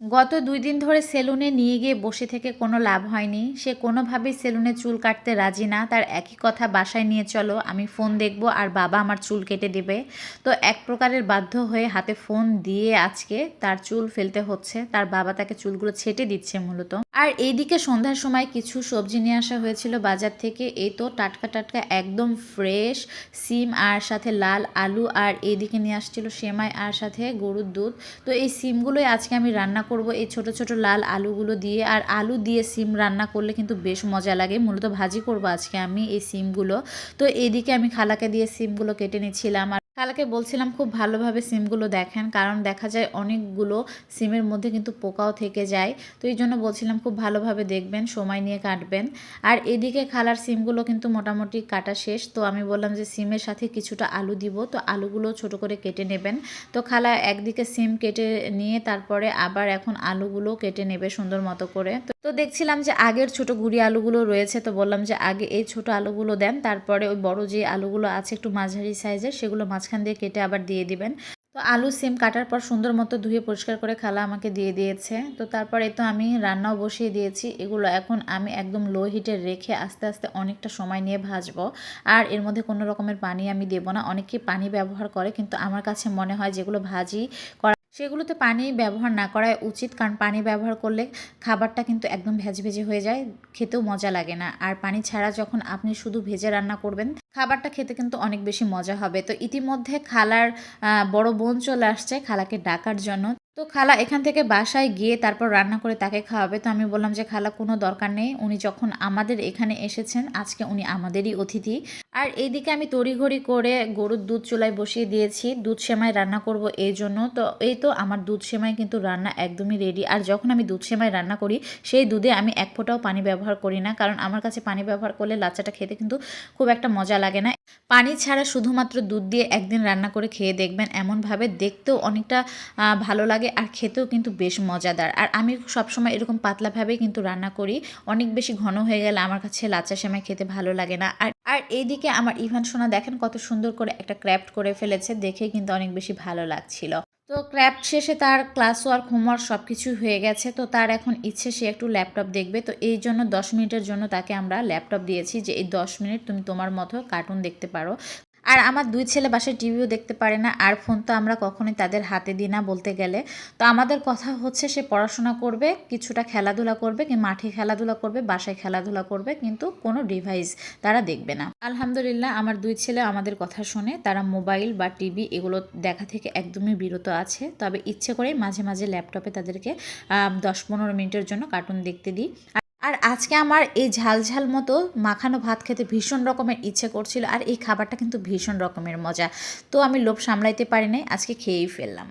গত দুই দিন ধরে সেলুনে নিয়ে গিয়ে বসে থেকে কোনো লাভ হয়নি। সে কোনোভাবেই সেলুনে চুল কাটতে রাজি না। তার একই কথা বাসায় নিয়ে চলো, আমি ফোন দেখব আর বাবা আমার চুল কেটে দেবে। তো এক প্রকারের বাধ্য হয়ে হাতে ফোন দিয়ে আজকে তার চুল ফেলতে হচ্ছে। তার বাবা তাকে চুলগুলো ছেটে দিচ্ছে মূলত। আর এইদিকে সন্ধ্যার সময় কিছু সবজি নিয়ে আসা হয়েছিল বাজার থেকে। এই তো টাটকা টাটকা একদম ফ্রেশ সিম আর সাথে লাল আলু আর এইদিকে নিয়ে আসছিল সেমাই আর সাথে গরুর দুধ। তো এই সিমগুলোই আজকে আমি রান্না করব। এই ছোট ছোট লাল আলুগুলো দিয়ে আর আলু দিয়ে সিম রান্না করলে কিন্তু বেশ মজা লাগে। মূলত ভাজি করব আজকে আমি এই সিমগুলো। তো এইদিকে আমি খালাকে দিয়ে সিমগুলো কেটে নিচ্ছিলাম খালাকে বলছিলাম খুব ভালোভাবে সিমগুলো দেখেন, কারণ দেখা যায় অনেকগুলো সিমের মধ্যে কিন্তু পোকাও থেকে যায়। তো এই জন্য বলছিলাম খুব ভালোভাবে দেখবেন, সময় নিয়ে কাটবেন। আর এদিকে খালার সিমগুলো কিন্তু মোটামুটি কাটা শেষ। তো আমি বললাম যে সিমের সাথে কিছুটা আলু দিব, তো আলুগুলো ছোট করে কেটে নেবেন। তো খালা একদিকে সিম কেটে নিয়ে তারপরে আবার এখন আলুগুলো কেটে নেবে সুন্দর মতো করে। তো তো দেখছিলাম যে আগের ছোট গুড়ি আলুগুলো রয়েছে, তো বললাম যে আগে এই ছোট আলুগুলো দেন, তারপরে ওই বড় যে আলুগুলো আছে একটু মাঝারি সাইজের, সেগুলো মাঝখান দিয়ে কেটে আবার দিয়ে দিবেন। তো আলু সিম কাটার পর সুন্দর মতো ধুয়ে পরিষ্কার করে খালা আমাকে দিয়ে দিয়েছে। তো তারপরে তো আমি রান্নাও বসিয়ে দিয়েছি, এগুলো এখন আমি একদম লো হিটে রেখে আস্তে আস্তে অনেকটা সময় নিয়ে ভাজবো। আর এর মধ্যে কোনো রকমের পানি আমি দেবো না, অনেকে পানি ব্যবহার করে, কিন্তু আমার কাছে মনে হয় যেগুলো ভাজি করা সেগুলোতে পানি ব্যবহার না করাই উচিত, কারণ পানি ব্যবহার করলে খাবারটা কিন্তু একদম ভেজে ভেজে হয়ে যায়, খেতেও মজা লাগে না। আর পানি ছাড়া যখন আপনি শুধু ভেজে রান্না করবেন, খাবারটা খেতে কিন্তু অনেক বেশি মজা হবে। তো ইতিমধ্যে খালার বড় বোন চলে আসছে, খালাকে ডাকার জন্য। তো খালা এখান থেকে বাসায় গিয়ে তারপর রান্না করে তাকে খাওয়াবে। তো আমি বললাম যে, খালা, কোনো দরকার নেই। উনি যখন আমাদের এখানে এসেছেন, আজকে উনি আমাদেরই অতিথি। আর এইদিকে আমি তড়িঘড়ি করে গরুর দুধ চুলায় বসিয়ে দিয়েছি। দুধ সেমাই রান্না করব এই জন্য। তো এই তো আমার দুধ সেমাই কিন্তু রান্না একদমই রেডি আর যখন আমি দুধ সেমাই রান্না করি, সেই দুধে আমি এক ফোঁটাও পানি ব্যবহার করি না। কারণ আমার কাছে পানি ব্যবহার করলে লাচ্চাটা খেতে কিন্তু খুব একটা মজা লাগে না। পানি ছাড়া শুধুমাত্র দুধ দিয়ে একদিন রান্না করে খেয়ে দেখবেন। এমনভাবে দেখতেও অনেকটা ভালো লাগে। আর খেতেও কিন্তু বেশ মজাদার। আর আমি সবসময় এরকম পাতলাভাবেই কিন্তু রান্না করি। অনেক বেশি ঘন হয়ে গেলে আমার কাছে লাচা সেমাই খেতে ভালো লাগে না। আর আর এইদিকে আমার ইভান সোনা দেখেন কত সুন্দর করে একটা ক্র্যাফট করে ফেলেছে, দেখে কিন্তু অনেক বেশি ভালো লাগছিল। তো ক্র্যাফট শেষে তার ক্লাস ওয়ার্ক, হোমওয়ার্ক সব কিছু হয়ে গেছে। তো তার এখন ইচ্ছে, সে একটু ল্যাপটপ দেখবে। তো এই জন্য দশ মিনিটের জন্য তাকে আমরা ল্যাপটপ দিয়েছি যে, এই দশ মিনিট তুমি তোমার মতো কার্টুন দেখতে পারো। আর আমার দুই ছেলে বাসায় টিভিও দেখতে পারে না, আর ফোন তো আমরা কখনোই তাদের হাতে দিই না বলতে গেলে। তো আমাদের কথা হচ্ছে সে পড়াশোনা করবে, কিছুটা খেলাধুলা করবে, কি মাঠে খেলাধুলা করবে, বাসায় খেলাধুলা করবে, কিন্তু কোনো ডিভাইস তারা দেখবে না। আলহামদুলিল্লাহ, আমার দুই ছেলে আমাদের কথা শুনে তারা মোবাইল বা টিভি এগুলো দেখা থেকে একদমই বিরত আছে। তবে ইচ্ছে করে মাঝে মাঝে ল্যাপটপে তাদেরকে দশ পনেরো মিনিটের জন্য কার্টুন দেখতে দিই। আর আজকে আমার এই ঝালঝাল ঝাল মতো মাখানো ভাত খেতে ভীষণ রকমের ইচ্ছে করছিল আর এই খাবারটা কিন্তু ভীষণ রকমের মজা। তো আমি লোভ সামলাইতে পারি নাই আজকে খেয়েই ফেললাম।